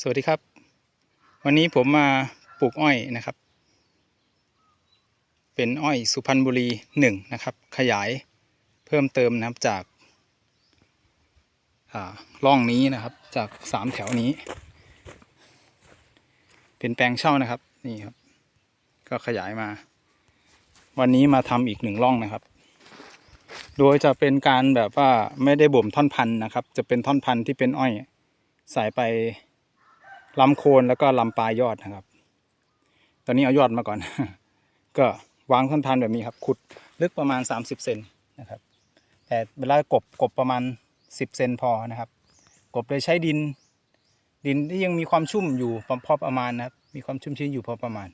สวัสดีครับ วันนี้ผมมาปลูกอ้อยนะครับ เป็นอ้อยสุพรรณบุรีหนึ่งนะครับ ขยายเพิ่มเติมนะครับจากอ่าร่องนี้นะครับ จากสามแถวนี้ เป็นแปลงเช่านะครับนี่ครับ ก็ขยายมา วันนี้มาทำอีกหนึ่งร่องนะครับ โดยจะเป็นการแบบว่าไม่ได้บ่มท่อนพันธุ์นะครับ จะเป็นท่อนพันธุ์ที่เป็นอ้อยใส่ไป ลำโคนแล้วก็ลำปลายยอดนะครับ ตอนนี้เอายอดมาก่อน ก็วางท่อนพันแบบนี้ครับ ขุดลึกประมาณ 30เซนนะครับ แต่เวลากบกบประมาณ 10เซนพอนะครับ กบโดยใช้ดิน ดินที่ยังมีความชุ่มอยู่พอประมาณนะครับ มีความชุ่มชื้นอยู่พอประมาณ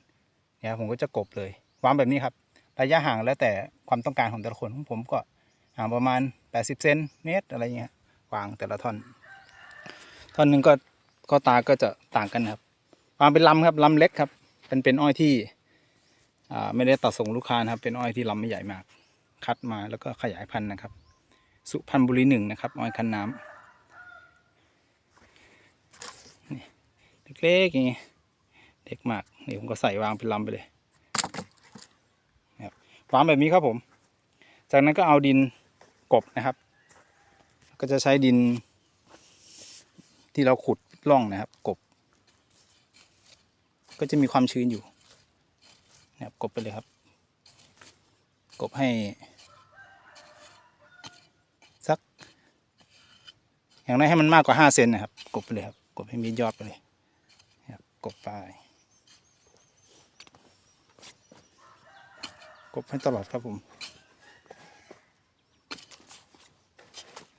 เนี่ยครับผมก็จะกบเลย วางแบบนี้ครับ ระยะห่างแล้วแต่ความต้องการของแต่ละคนของผมก็ห่างประมาณ 80เซนเมตรอะไรเงี้ยวางแต่ละท่อน ท่อนหนึ่งก็ ก็ตาก็จะต่างกันครับควางเป็นลำครับลำเล็กครับเป็นเป็นอ้อยที่ไม่ได้ตัดส่งลูกค้านะครับ เป็นอ้อยที่ลำไม่ใหญ่มาก คัดมาแล้วก็ขยายพันธุ์นะครับ สุพรรณบุรีหนึ่งนะครับ อ้อยคันน้ำนี่เล็กๆอย่างงี้เล็กมากนี่ผมก็ใส่วางเป็นลำไปเลยครับวางแบบนี้ครับผม จากนั้นก็เอาดินกบนะครับ ก็จะใช้ดินที่เราขุด ร่องนะครับ กบ ก็จะมีความชื้นอยู่นะครับกบไปเลยครับ กบให้ สัก อย่างน้อยให้มันมากกว่าห้าเซนนะครับ กบไปเลยครับ กบให้มียอดไปเลยนะครับกบไปกบให้ตลอดครับผม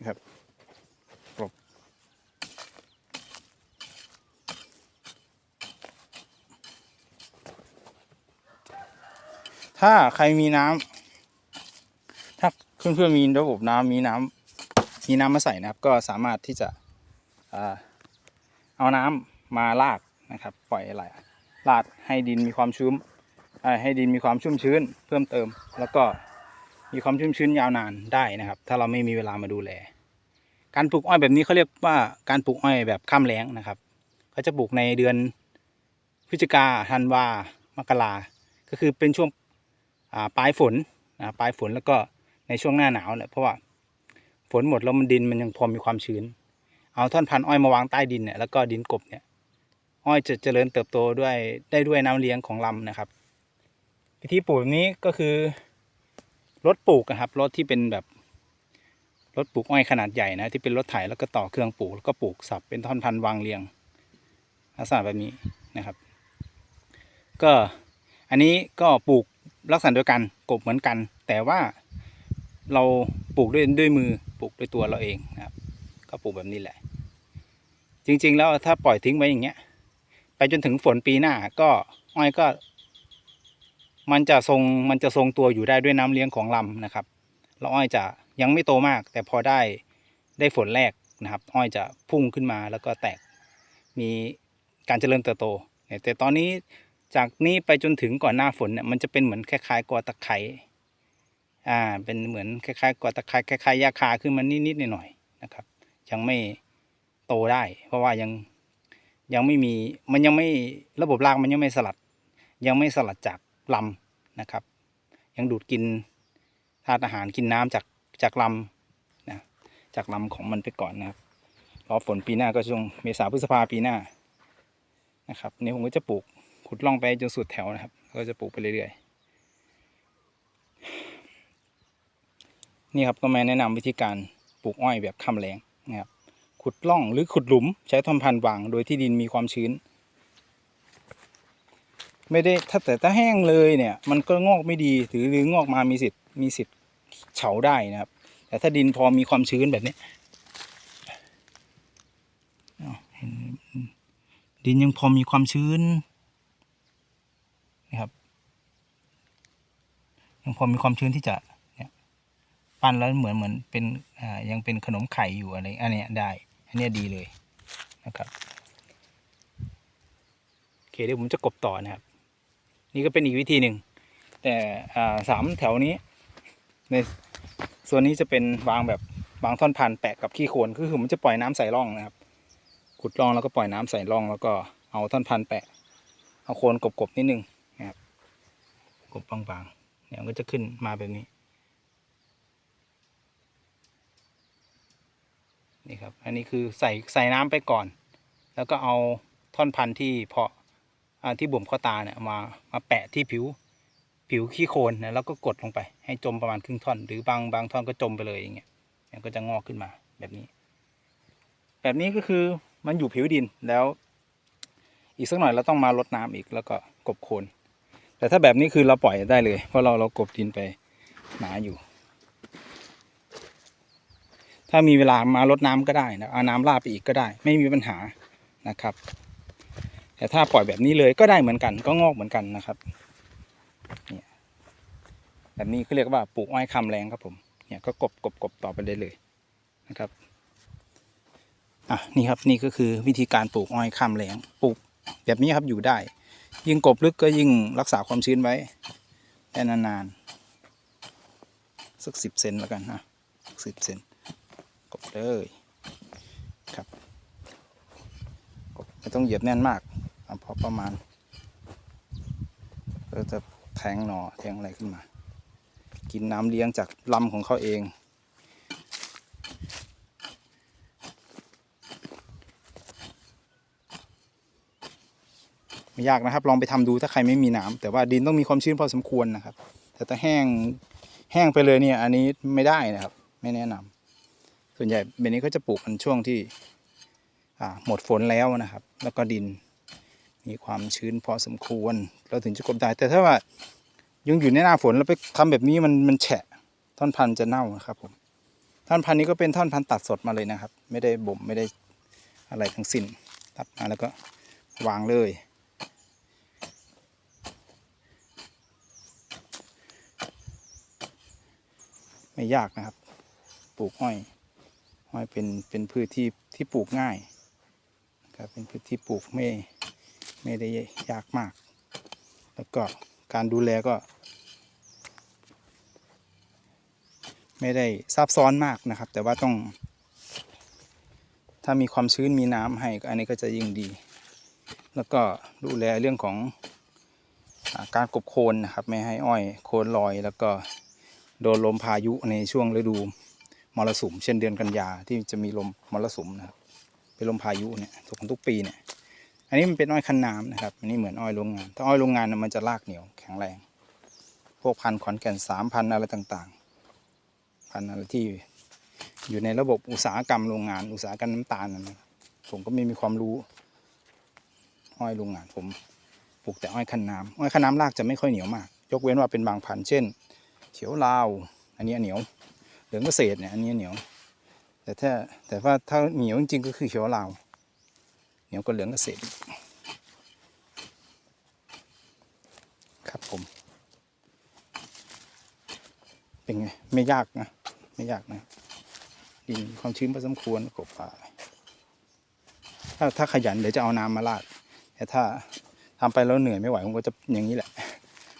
ครับ ถ้าใครมีน้ำถ้าเพื่อนๆมีระบบน้ำมีน้ำมีน้ำมาใส่นะครับ ก็สามารถที่จะเอาน้ำมาลากนะครับ ปล่อยไหลลาดให้ดินมีความชื้นอ่าให้ดินมีความชุ่มชื้น เพิ่มเติม แล้วก็มีความชุ่มชื้นยาวนานได้นะครับ ถ้าเราไม่มีเวลามาดูแล การปลูกอ้อยแบบนี้เขาเรียกว่าการปลูกอ้อยแบบข้ามแล้งนะครับเขาจะปลูกในเดือนพฤศจิกาธันวามกราก็คือเป็นช่วง ปลายฝนปลายฝนแล้วก็ในช่วงหน้าหนาวเนี่ยเพราะว่าฝนหมดแล้วมันดินมันยังพอมีความชื้น เอาท่อนพันอ้อยมาวางใต้ดินเนี่ยแล้วก็ดินกบเนี่ยอ้อยจะเจริญเติบโตด้วยได้ด้วยน้ำเลี้ยงของลำนะครับวิธีปลูกนี้ก็คือรถปลูกนะครับรถที่เป็นแบบรถปลูกอ้อยขนาดใหญ่นะที่เป็นรถไถแล้วก็ต่อเครื่องปลูกแล้วก็ปลูกสับเป็นท่อนพันวางเรียงลักษณะแบบนี้นะครับ ก็อันนี้ก็ปลูก ลักษณะเดียวกันกบเหมือนกัน แต่ว่าเราปลูกด้วยด้วยมือปลูกด้วยตัวเราเองนะครับ ก็ปลูกแบบนี้แหละ จริง ๆ แล้วถ้าปล่อยทิ้งไว้อย่างเงี้ย ไปจนถึงฝนปีหน้าก็อ้อยก็ มันจะทรงมันจะทรงตัวอยู่ได้ด้วยน้ำเลี้ยงของลำนะครับแล้วอ้อยจะยังไม่โตมาก แต่พอได้ได้ฝนแรกนะครับ อ้อยจะพุ่งขึ้นมาแล้วก็แตกมีการเจริญเติบโตแต่ตอนนี้ จากนี้ไปจนถึงก่อนหน้าฝนเนี่ยมันจะเป็นเหมือนคล้ายๆกอตะไคร้อ่าเป็นเหมือนคล้ายๆกอตะไคร้คล้ายๆยาคาขึ้นมานิดๆหน่อยๆนะครับ ยังไม่โตได้ เพราะว่ายังยังไม่มีมันยังไม่ระบบรากมันยังไม่สลัด ยังไม่สลัดจากลำนะครับ ยังดูดกินธาตุอาหารกินน้ำจากจากลำนะจากลำของมันไปก่อนนะครับรอฝนปีหน้าก็ช่วงเมษาพฤษภาปีหน้านะครับนี่ผมก็จะปลูก ขุดล่องไปจนสุดแถวนะครับ ก็จะปลูกไปเรื่อยๆ นี่ครับก็มาแนะนำวิธีการปลูกอ้อยแบบคำแรงนะครับ ขุดล่องหรือขุดหลุมใช้ท่อนพันวางโดยที่ดินมีความชื้น ไม่ได้ถ้าแต่ถ้าแห้งเลยเนี่ยมันก็งอกไม่ดีหรือหรืองอกมามีสิทธิ์มีสิทธิ์เฉาได้นะครับ แต่ถ้าดินพอมีความชื้นแบบนี้ดินยังพอมีความชื้น นะครับ ยังพอมีความชื้นที่จะเนี่ยปั้นแล้วเหมือนเหมือนเป็นอ่ายังเป็นขนมไข่อยู่อะไรอันเนี้ยได้ อันเนี้ยดีเลยนะครับโอเคเดี๋ยวผมจะกบต่อนะครับ นี่ก็เป็นอีกวิธีหนึ่งแต่อ่าสามแถวนี้ในส่วนนี้จะเป็นวางแบบวางท่อนพันแปะกับขี้โคลนก็คือผมจะปล่อยน้ำใส่ร่องนะครับ ขุดร่องแล้วก็ปล่อยน้ำใส่ร่อง แล้วก็เอาท่อนพันแปะ เอาโคนกบๆนิดนึงนะครับกบบางๆ เนี่ยมันก็จะขึ้นมาแบบนี้ นี่ครับ อันนี้คือใส่ใส่น้ำไปก่อน แล้วก็เอาท่อนพันธุ์ที่เพาะอ่าที่บ่มข้าวตาเนี่ยมามาแปะที่ผิวผิวขี้โคลนนะแล้วก็กดลงไปให้จมประมาณครึ่งท่อน หรือบางบางท่อนก็จมไปเลยอย่างเงี้ยเนี่ยก็จะงอกขึ้นมาแบบนี้ แบบนี้ก็คือมันอยู่ผิวดินแล้ว อีกสักหน่อยเราต้องมารดน้ำอีกแล้วก็กบโคน แต่ถ้าแบบนี้คือเราปล่อยได้เลย เพราะเราเรากบดินไปหนาอยู่ ถ้ามีเวลามารดน้ำก็ได้นะเอาน้ำราดไปอีกก็ได้ ไม่มีปัญหานะครับ แต่ถ้าปล่อยแบบนี้เลยก็ได้เหมือนกันก็งอกเหมือนกันนะครับเนี่ยแบบนี้เขาเรียกว่าปลูกอ้อยคำแรงครับผมเนี่ยก็กบกบกบต่อไปได้เลยนะครับอะนี่ครับนี่ก็คือวิธีการปลูกอ้อยคำแรงปลูกแบบนี้ครับอยู่ได้ ยิ่งกบลึกก็ยิ่งรักษาความชื้นไว้ได้นานๆสักสิบเซนแล้วกันนะสิบเซนกบเลยครับกบไม่ต้องเหยียบแน่นมากอพอประมาณก็จะแทงหน่อแทงอะไรขึ้นมา กินน้ำเลี้ยงจากลำของเขาเอง ไม่ยากนะครับ ลองไปทำดูถ้าใครไม่มีน้ำแต่ว่าดินต้องมีความชื้นพอสมควรนะครับ แต่ถ้าแห้งแห้งไปเลยเนี่ย อันนี้ไม่ได้นะครับ ไม่แนะนำส่วนใหญ่เบนนี้ก็จะปลูกกันช่วงที่หมดฝนแล้วนะครับ แล้วก็ดินมีความชื้นพอสมควร เราถึงจะกบได้ แต่ถ้าว่ายังอยู่ในหน้าฝนแล้วไปทำแบบนี้มันมันแฉะท่อนพันธุ์จะเน่านะครับผมท่อนพันธุ์นี้ก็เป็นท่อนพันธุ์ตัดสดมาเลยนะครับ ไม่ได้บ่มไม่ได้อะไรทั้งสิ้น ตัดมาแล้วก็วางเลย ไม่ยากนะครับ ปลูกอ้อยอ้อยเป็นเป็นพืชที่ที่ปลูกง่ายครับเป็นพืชที่ปลูกไม่ไม่ได้ยากมาก แล้วก็การดูแลก็ ไม่ได้ซับซ้อนมากนะครับ แต่ว่าต้อง ถ้ามีความชื้นมีน้ำให้อันนี้ก็จะยิ่งดี แล้วก็ดูแลเรื่องของอาการกบโคนนะครับ ไม่ให้อ้อยโคนลอยแล้วก็ โดนลมพายุในช่วงฤดูมรสุมเช่นเดือนกันยาที่จะมีลมมรสุมนะครับเป็นลมพายุเนี่ยทุกทุกปีเนี่ย อันนี้มันเป็นอ้อยคันน้ำนะครับอันนี้เหมือนอ้อยโรงงาน ถ้าอ้อยโรงงานน่ะมันจะรากเหนียวแข็งแรง พวกพันธุ์ขอนแก่นสามพันอะไรต่างๆ พันธุ์อะไรที่อยู่ในระบบอุตสาหกรรมโรงงาน อุตสาหกรรมน้ำตาลนะผมก็ไม่มีความรู้ อ้อยโรงงานผมปลูกแต่อ้อยคันน้ำอ้อยคันน้ำรากจะไม่ค่อยเหนียวมาก ยกเว้นว่าเป็นบางพันธุ์เช่น เขียวลาว อันนี้เหนียว เหลืองเกษตรเนี่ย อันนี้เหนียว แต่ถ้าแต่ว่าถ้าเหนียวจริงๆก็คือเขียวลาว เหนียวก็เหลืองเกษตร ครับผม เป็นไง ไม่ยากนะ ไม่ยากนะ ดินความชื้นพอสมควรกบป่าถ้าถ้าขยันเดี๋ยวจะเอาน้ำมาราด แต่ถ้าทำไปแล้วเหนื่อยไม่ไหวผมก็จะอย่างนี้แหละ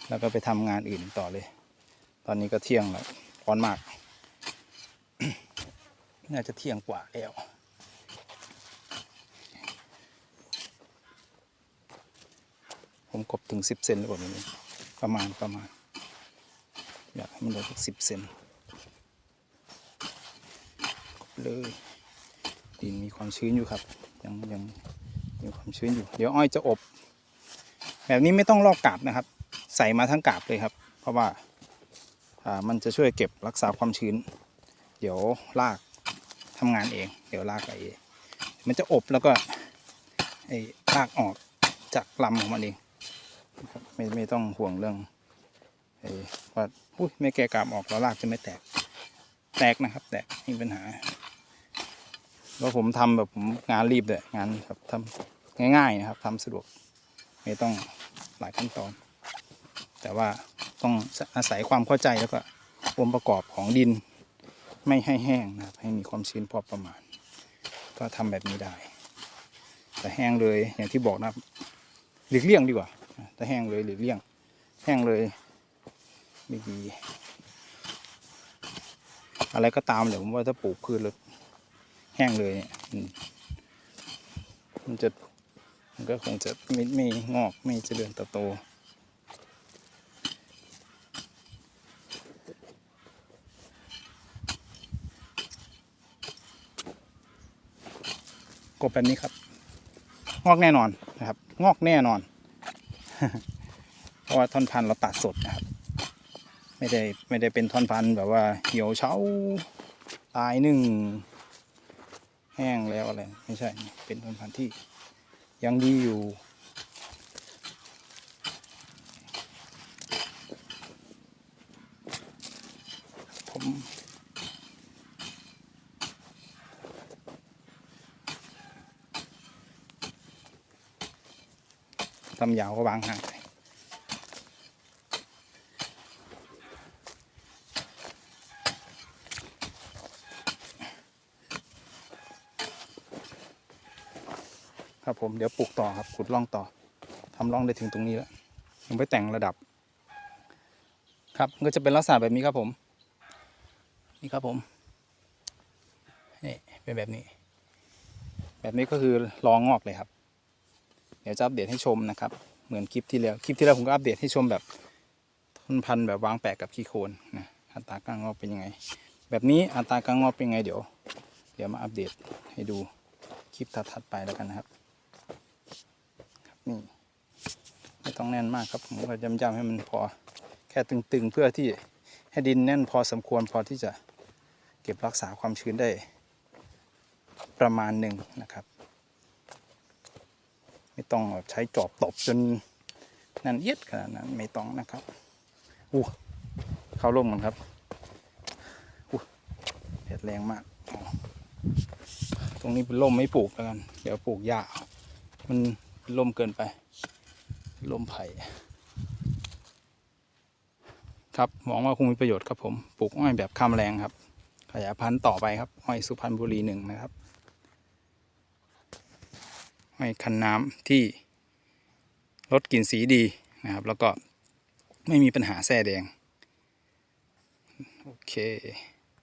แล้วก็ไปทำงานอื่นต่อเลย ตอนนี้ก็เที่ยงแล้วร้อนมาก น่าจะเที่ยงกว่าแล้วผมกบถึงสิบเซนหรือเปล่าประมาณประมาณ อยากให้มันเหลือสักสิบเซนกบเลยดินมีความชื้นอยู่ครับ ยังยังมีความชื้นอยู่ เดี๋ยวอ้อยจะอบ แบบนี้ไม่ต้องลอกกาบนะครับ ใส่มาทั้งกาบเลยครับ เพราะว่า มันจะช่วยเก็บรักษาความชื้น เดี๋ยวรากทำงานเอง เดี๋ยวรากไอ้มันจะอบแล้วก็ไอ้รากออกจากลำของมันเองไม่ไม่ต้องห่วงเรื่องไอ้ว่าอุ้ยไม่แกะกาบออกแล้วรากจะไม่แตก แตกนะครับ แตกไม่มีปัญหาแล้วผมทำแบบผมงานรีบเลยงานแบบทำง่ายๆนะครับทำสะดวก ไม่ต้องหลายขั้นตอน แต่ว่า ต้องอาศัยความเข้าใจแล้วก็องค์ประกอบของดินไม่ให้แห้งนะครับ ให้มีความชื้นพอประมาณ ก็ทำแบบนี้ได้ แต่แห้งเลยอย่างที่บอกนะครับหลีกเลี่ยงดีกว่าถ้าแห้งเลยหลีกเลี่ยง แห้งเลยไม่ดี อะไรก็ตามเลยผมว่าถ้าปลูกพืชแล้วแห้งเลยเนี่ยอืมมันจะมันก็คงจะไม่ไม่งอกไม่เจริญเติบโต กบแบบนี้ครับ งอกแน่นอนนะครับ งอกแน่นอน เพราะว่าท่อนพันธุ์เราตัดสดนะครับ ไม่ได้ไม่ได้เป็นท่อนพันธุ์แบบว่าเหี่ยวเฉาตายหนึ่งแห้งแล้วอะไรไม่ใช่ เป็นท่อนพันธุ์ที่ยังดีอยู่ ทำยาวก็วางห่างไปครับผมเดี๋ยวปลูกต่อครับ ขุดร่องต่อทำร่องได้ถึงตรงนี้แล้วยังไม่แต่งระดับ ครับก็จะเป็นลักษณะแบบนี้ครับผม นี่ครับผมนี่เป็นแบบนี้ แบบนี้ก็คือรองอกเลยครับ เดี๋ยวจะอัปเดตให้ชมนะครับ เหมือนคลิปที่แล้ว คลิปที่แล้วผมก็อัปเดตให้ชมแบบต้นพันธุ์แบบวางแปะกับขี้โคลนนะอัตราการงอกเป็นยังไง แบบนี้อัตราการงอกเป็นยังไงเดี๋ยว เดี๋ยวมาอัปเดตให้ดูคลิปถัดๆไปแล้วกันนะครับครับนี่ไม่ต้องแน่นมากครับผมก็ย้ำๆให้มันพอแค่ตึงๆ เพื่อที่ให้ดินแน่นพอสมควรพอที่จะเก็บรักษาความชื้นได้ประมาณหนึ่งนะครับ ไม่ต้องใช้จอบตบจนนั่นเอียดขนาดนั้นไม่ต้องนะครับอู้เข้าร่มกันครับอู้แดดแรงมาก ตรงนี้เป็นร่มไม่ปลูกแล้วกัน เดี๋ยวปลูกหญ้า มันเป็นร่มเกินไปร่มไผ่ครับหวังว่าคงมีประโยชน์ครับผม ปลูกอ้อยแบบข้ามแรงครับ ขยายพันธุ์ต่อไปครับ อ้อยสุพรรณบุรีหนึ่งนะครับ ให้คันน้ำที่ลดกลิ่นสีดีนะครับ แล้วก็ไม่มีปัญหาแส้แดง โอเค